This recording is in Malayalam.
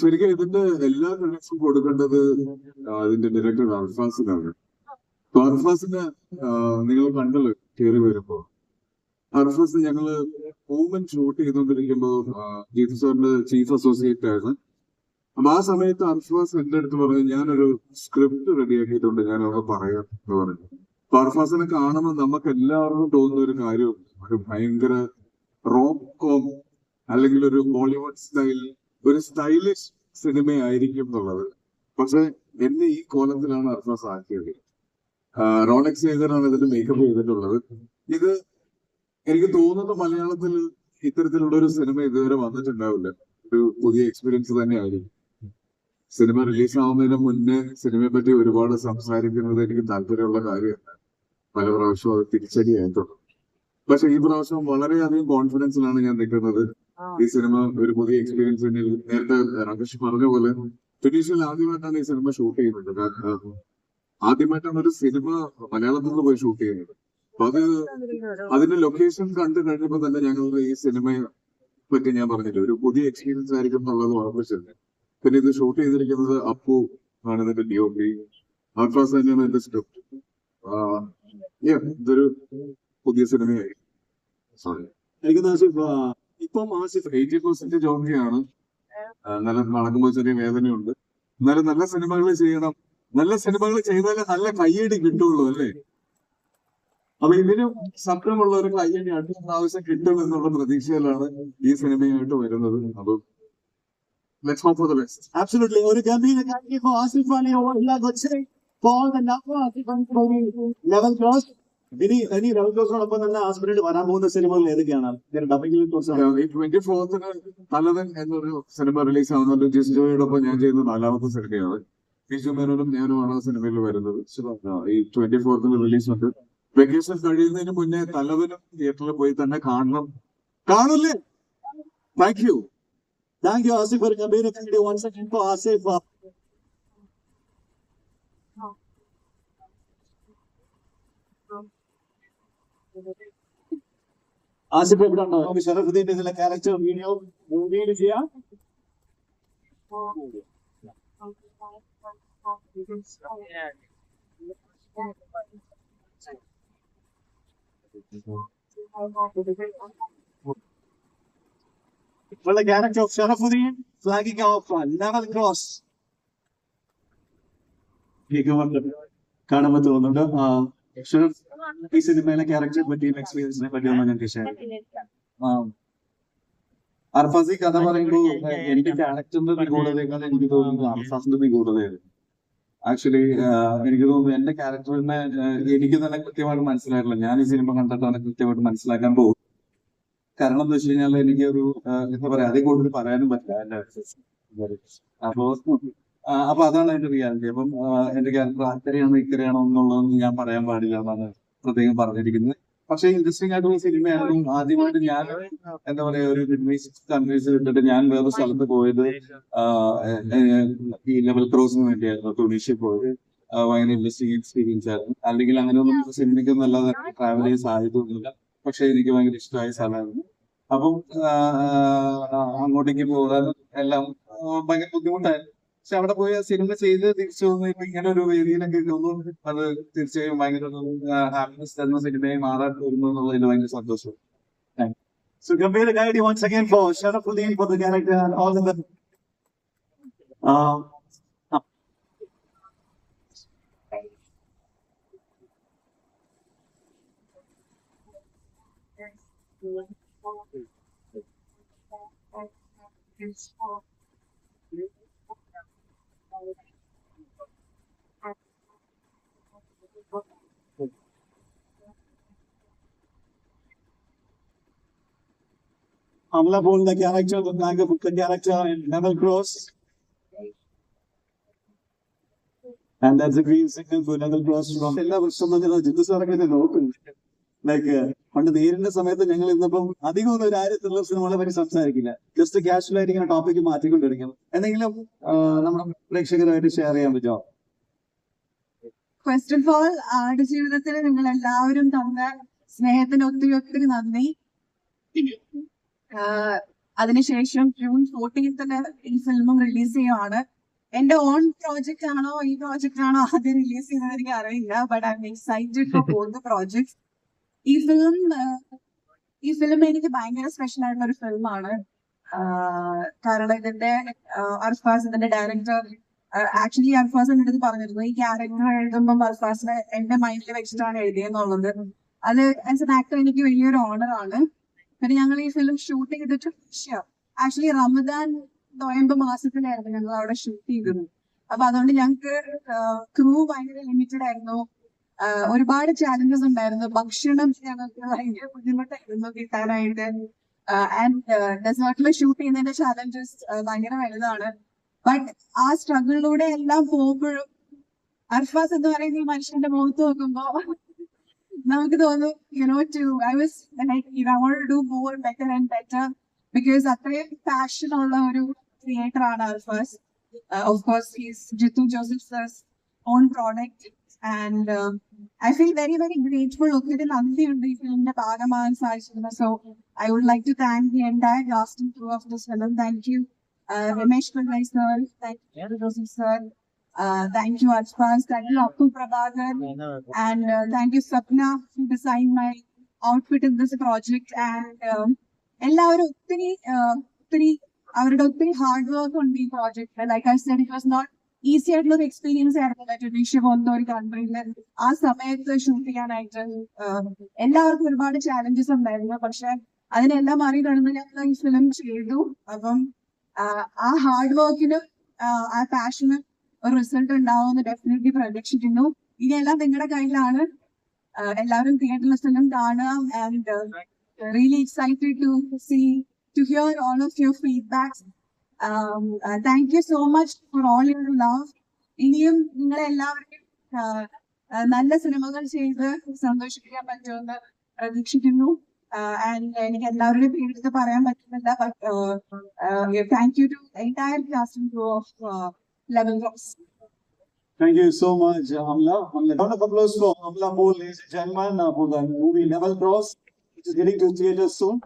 ശരിക്കും ഇതിന്റെ എല്ലാ ക്രെഡിറ്റ്സും കൊടുക്കേണ്ടത് അതിന്റെ ഡയറക്ടർ അർഫാസിനാണ്. അർഫാസിന് നിങ്ങൾ കണ്ടല്ലോ കയറി വരുമ്പോ. അർഫാസ് ഞങ്ങൾ മൂവ്മെന്റ് ഷൂട്ട് ചെയ്തുകൊണ്ടിരിക്കുമ്പോ ആ, ജീതു സാറിന്റെ ചീഫ് അസോസിയേറ്റ് ആയിരുന്നു അപ്പൊ ആ സമയത്ത് അർഫാസ് എന്റെ അടുത്ത് പറഞ്ഞു ഞാനൊരു സ്ക്രിപ്റ്റ് റെഡിയാക്കിയിട്ടുണ്ട് ഞാൻ അവിടെ പറയാം എന്ന് പറഞ്ഞു. അപ്പൊ അർഫാസിനെ കാണുമ്പോൾ നമുക്ക് എല്ലാവർക്കും തോന്നുന്ന ഒരു കാര്യമുണ്ട്. ഒരു ഭയങ്കര റോക്ക് കോം അല്ലെങ്കിൽ ഒരു ബോളിവുഡ് സ്റ്റൈൽ ഒരു സ്റ്റൈലിഷ് സിനിമയായിരിക്കും എന്നുള്ളത്. പക്ഷെ എന്നെ ഈ കോലത്തിലാണ് അർഫാസ് ആക്കിയത് റോളക്സ് ചെയ്തതാണ് ഇതിന്റെ മേക്കപ്പ് ചെയ്തിട്ടുള്ളത്. ഇത് എനിക്ക് തോന്നുന്നത് മലയാളത്തിൽ ഇത്തരത്തിലുള്ള ഒരു സിനിമ ഇതുവരെ വന്നിട്ടുണ്ടാവില്ല. ഒരു പുതിയ എക്സ്പീരിയൻസ് തന്നെ ആയിരിക്കും സിനിമ റിലീസ് ആവുന്നതിന് മുന്നേ സിനിമയെ പറ്റി ഒരുപാട് സംസാരിക്കുന്നത് എനിക്ക് താല്പര്യമുള്ള കാര്യമല്ല. പല പ്രാവശ്യവും അത് തിരിച്ചടിയായിട്ടുണ്ട് പക്ഷെ ഈ പ്രാവശ്യം വളരെയധികം കോൺഫിഡൻസിലാണ് ഞാൻ നിൽക്കുന്നത്. ഈ സിനിമ ഒരു പുതിയ എക്സ്പീരിയൻസ് തന്നെ നേരത്തെ രാകേഷ് പറഞ്ഞ പോലെ ട്രഡീഷണൽ ആദ്യമായിട്ടാണ് ഈ സിനിമ ഷൂട്ട് ചെയ്യുന്നത്. ആദ്യമായിട്ടാണ് ഒരു സിനിമ മലയാളത്തിൽ നിന്ന് പോയി ഷൂട്ട് ചെയ്യുന്നത്. അപ്പൊ അത് അതിന്റെ ലൊക്കേഷൻ കണ്ടു കഴിഞ്ഞപ്പോ തന്നെ ഞങ്ങൾ ഈ സിനിമയെ പറ്റി ഞാൻ പറഞ്ഞില്ല ഒരു പുതിയ എക്സ്പീരിയൻസ് ആയിരിക്കും എന്നുള്ളത് ഉറപ്പിച്ചിട്ടുണ്ട് പിന്നെ ഇത് ഷൂട്ട് ചെയ്തിരിക്കുന്നത് അപ്പു ആണ് ഇതിന്റെ ഡി ഒ പി ആർഫാസ് തന്നെയാണ് ഇതിന്റെ സ്ക്രിപ്റ്റ് ഇതൊരു പുതിയ സിനിമയായി. സോറി. എനിക്ക് ആസിഫ് ഇപ്പം ആസിഫ് എയ്റ്റി പെർസെന്റ് ഓക്കെയാണ് നല്ല നടക്കുമ്പോൾ ചെറിയ വേദനയുണ്ട്. എന്നാലും നല്ല സിനിമകൾ ചെയ്യണം. നല്ല സിനിമകൾ ചെയ്താലേ നല്ല കയ്യടി കിട്ടുള്ളൂ അല്ലേ? അപ്പൊ ഇതിനും ശബ്ദമുള്ള ഒരു കയ്യടി അടുത്ത പ്രാവശ്യം കിട്ടും എന്നുള്ള പ്രതീക്ഷയിലാണ് ഈ സിനിമയായിട്ട് വരുന്നത്. അപ്പൊ Let's hope for the best. absolutely. ഒരു ഗംഭീര കാര്യം ആസിഫ് അലി ഓവറില്ല കൊച്ചെ for the number Asif level cross ഇനി ഇനി ലെവൽ തന്നെ ആസ്പിരന്റ് വരാൻ പോകുന്ന സിനിമകൾ ഏതൊക്കെയാണ്? ഡബിംഗിൽ കുറച്ച് ട്വന്റി ഫോർത്തിന് തലവൻ എന്നൊരു സിനിമ റിലീസ് ആവുന്നുണ്ട് ജിസ് ജോയോടൊപ്പം ഞാൻ ചെയ്യുന്ന നാലാമത്തെ സിനിമയാണ്. ബിജു മേനോനും ഞാനുമാണ് ആ സിനിമയിൽ വരുന്നത്. ഈ ട്വന്റി ഫോർത്തിന് റിലീസ് ഉണ്ട് വെക്കേഷൻ കഴിയുന്നതിന് മുന്നേ തലവനും തിയേറ്ററിൽ പോയി തന്നെ കാണണം. കാണില്ലേ thank you thank you Asif ഒരു ഗംഭീര വൺ സെക്കൻഡ് ഫോർ ആസിഫ്. ആ, ആസിഫ് ഇവിടെ ഉണ്ടോ? നമുക്ക് ഷറഫുദ്ദീന്റെ ഇതിലെ ക്യാരക്ടർ വീഡിയോ മൂവിയിൽ ചെയ്യാം. the character of Sharafuddin, flagging off a level cross. കാണുമ്പോൾ തോന്നുന്നുണ്ട്. ആ, ഷറഫ് ഈ സിനിമയിലെ ക്യാരക്ടറെ പറ്റിയും എക്സ്പീരിയൻസിനെ പറ്റിയും ഒന്ന് ഞങ്ങൾക്ക് ഷെയർ അർഫാസ് ഈ കഥ പറയുമ്പോൾ എനിക്ക് ക്യാരക്ടറിന്റെ നിഗൂഢതയെക്കാൾ എനിക്ക് തോന്നുന്നത് അർഫാസിന്റെ നിഗൂഢതയായിരുന്നു ആക്ച്വലി എനിക്ക് തോന്നുന്നു എന്റെ ക്യാരക്ടറിനെ എനിക്ക് തന്നെ കൃത്യമായിട്ട് മനസ്സിലായിട്ടില്ല. ഞാൻ ഈ സിനിമ കണ്ടിട്ട് കണ്ടിട്ടാണ് കൃത്യമായിട്ട് മനസ്സിലാക്കാൻ പോകും കാരണം എന്താ വെച്ച് കഴിഞ്ഞാൽ എനിക്ക് ഒരു എന്താ പറയാ അതേ കൂടുതൽ പറയാനും പറ്റില്ല എന്റെ അപ്പോ അപ്പൊ അതാണ് എന്റെ റിയാലിറ്റി അപ്പം എന്റെ ക്യാരക്ടർ അക്കരയാണോ ഇക്കരയാണോ എന്നുള്ളതൊന്നും ഞാൻ പറയാൻ പാടില്ല എന്നാണ് പ്രത്യേകം പറഞ്ഞിരിക്കുന്നത്. പക്ഷെ ഇൻട്രസ്റ്റിംഗ് ആയിട്ടുള്ള സിനിമയായിരുന്നു ആദ്യമായിട്ട് ഞാൻ എന്താ പറയാ ഒരു മിഡ് ഈസ്റ്റ് കൺട്രീസ് വിട്ടിട്ട് ഞാൻ വേറെ സ്ഥലത്ത് പോയത് ഈ ലെവൽ ക്രോസിന് വേണ്ടിയായിരുന്നു ടൂണീഷ്യ പോയത്. ഭയങ്കര ഇൻട്രസ്റ്റിംഗ് എക്സ്പീരിയൻസ് ആയിരുന്നു. അല്ലെങ്കിൽ അങ്ങനെ ഒന്നും സിനിമയ്ക്കൊന്നും അല്ലാതെ ട്രാവൽ ചെയ്യാൻ സാധ്യതയൊന്നുമില്ല. പക്ഷെ എനിക്ക് ഭയങ്കര ഇഷ്ടമായ സ്ഥലമായിരുന്നു. അപ്പം അങ്ങോട്ടേക്ക് പോകാനും എല്ലാം ഭയങ്കര ബുദ്ധിമുട്ടായിരുന്നു. പക്ഷെ അവിടെ പോയി ആ സിനിമ ചെയ്ത് തിരിച്ചു വന്ന് ഇപ്പൊ ഇങ്ങനെ ഒരു വേദിയിലൊക്കെ തോന്നുന്നു അത് തീർച്ചയായും ഭയങ്കര ഹാപ്പിനെസ് തരുന്ന സിനിമയായി മാറാൻ വരുന്നു എന്നുള്ളതിൽ ഭയങ്കര സന്തോഷം. So Gambhir Gaidi once again for Sharafuddin for the character. And all the um, Amla Bol the character, the Naga the character in Level Cross. And that's a green signal for Level Cross from എല്ലാ വർഷവും ഞങ്ങൾ ജിത്തു സാറൊക്കെ നോക്കുന്നുണ്ട്. ലൈക്ക് പണ്ട് നേരിന്റെ സമയത്ത് ഞങ്ങൾ ഇന്നിപ്പം അധികം ഒന്നും ഒരു ആയിരത്തിലുള്ള സിനിമകളെ പറ്റി സംസാരിക്കില്ല. ജസ്റ്റ് കാഷ്വൽ ആയിട്ട് ഇങ്ങനെ ടോപ്പിക്ക് മാറ്റിക്കൊണ്ടിരിക്കും എന്തെങ്കിലും നമ്മുടെ പ്രേക്ഷകരായിട്ട് ഷെയർ ചെയ്യാൻ പറ്റുമോ? ഫസ്റ്റ് ഓഫ് ഓൾ ആട് ജീവിതത്തിൽ നിങ്ങൾ എല്ലാവരും തന്ന സ്നേഹത്തിന് ഒത്തിരി ഒത്തിരി നന്ദി. അതിനുശേഷം ജൂൺ ഫോർട്ടീൻത്തിന് ഈ ഫിലിമും റിലീസ് ചെയ്യുവാണ്. എന്റെ ഓൺ പ്രോജക്റ്റ് ആണോ ഈ പ്രോജക്റ്റ് ആണോ ആദ്യം റിലീസ് ചെയ്യുന്നത് എനിക്ക് അറിയില്ല but I'm excited for both project ഈ ഫിലിം ഈ ഫിലിം എനിക്ക് ഭയങ്കര സ്പെഷ്യൽ ആയിട്ടുള്ള ഒരു ഫിലിമാണ് കാരണം ഇതിന്റെ അർഫാസ് ഇതിന്റെ ഡയറക്ടർ ആക്ച്വലി അർഫാസ് എന്റെ അടുത്ത് പറഞ്ഞിരുന്നു. ഈ ക്യാരക്ടർ എഴുതുമ്പോൾ അർഫാസിനെ എന്റെ മൈൻഡിൽ വെച്ചിട്ടാണ് എഴുതിയെന്നുള്ളത്. അത് ആസ് എൻ ആക്ടർ എനിക്ക് വലിയൊരു ഓണർ ആണ്. പിന്നെ ഞങ്ങൾ ഈ ഫിലിം ഷൂട്ട് ചെയ്തിട്ട് ആക്ച്വലി റമദാൻ നോയമ്പ് മാസത്തിലായിരുന്നു ഞങ്ങൾ അവിടെ ഷൂട്ട് ചെയ്തത്. അപ്പൊ അതുകൊണ്ട് ഞങ്ങൾക്ക് ക്രൂ ഭയങ്കര ലിമിറ്റഡ് ആയിരുന്നു. ഒരുപാട് ചാലഞ്ചസ് ഉണ്ടായിരുന്നു. ഭക്ഷണം ഞങ്ങൾക്ക് ഭയങ്കര ബുദ്ധിമുട്ടായിരുന്നു കിട്ടാനായിട്ട്. ആൻഡ് ഡെസേർട്ടിൽ ഷൂട്ട് ചെയ്യുന്നതിന്റെ ചാലഞ്ചസ് ഭയങ്കര വലുതാണ്. ബട്ട് ആ സ്ട്രഗിളിലൂടെ എല്ലാം പോകുമ്പോഴും അർഫാസ് എന്ന് പറയുന്ന ഈ മനുഷ്യന്റെ മുഖത്ത് നോക്കുമ്പോ നമുക്ക് തോന്നും you know to I was like I won't do more better and better because അത്രയും പാഷൻ ഉള്ള ഒരു ക്രിയേറ്റർ ആണ് Arfaz of course he's Jeethu Joseph sir's own product and I feel very very grateful ഒത്തിരി നന്ദിയുണ്ട് ഈ ഫിലിമിന്റെ ഭാഗമാകാൻ സാധിച്ചിരുന്നത് so I would like to thank the entire casting through of this film thank you Ramesh Pillai sir thank you Joseph sir thank you Arfaz thank you Appu Prabhakar and Sapna who designed my outfit in this project. And um, എല്ലാവരും ഒത്തിരി uh, ഒത്തിരി അവരുടെ ഒത്തിരി ഹാർഡ് വർക്ക് ഉണ്ട് ഈ project like I said it was not easy ആയിട്ടുള്ള ഒരു എക്സ്പീരിയൻസ് ആയിരുന്നു. ടുണീഷ്യ പോകുന്ന ഒരു കൺട്രിയിൽ ആ സമയത്ത് ഷൂട്ട് ചെയ്യാനായിട്ട് uh, എല്ലാവർക്കും ഒരുപാട് ചാലഞ്ചസ് ഉണ്ടായിരുന്നു. പക്ഷെ അതിനെല്ലാം മറികടന്ന് ഞങ്ങൾ ഈ ഫിലിം ചെയ്തു. അപ്പം ആ ഹാർഡ് വർക്കിനും ആ പാഷനും ഒരു റിസൾട്ട് ഉണ്ടാവുമെന്ന് ഡെഫിനറ്റ്ലി പ്രതീക്ഷിക്കുന്നു. ഇനിയെല്ലാം നിങ്ങളുടെ കയ്യിലാണ്. എല്ലാവരും തിയേറ്ററിൽ കാണുക and really excited to see to hear all of your feedbacks thank you so much for all your love ഇനിയും നിങ്ങളെ എല്ലാവരെയും നല്ല സിനിമകൾ ചെയ്ത് സന്തോഷിപ്പിക്കാൻ പറ്റുമെന്ന് പ്രതീക്ഷിക്കുന്നു. ആൻഡ് എനിക്ക് എല്ലാവരുടെയും പേരെടുത്ത് പറയാൻ പറ്റുന്നില്ല thank you to entire casting of 11 drops. Thank you so much, Amla. Amla. Round of applause for Amla Moore, ladies and gentlemen, uh, for the movie Level Cross, which is getting to theaters soon.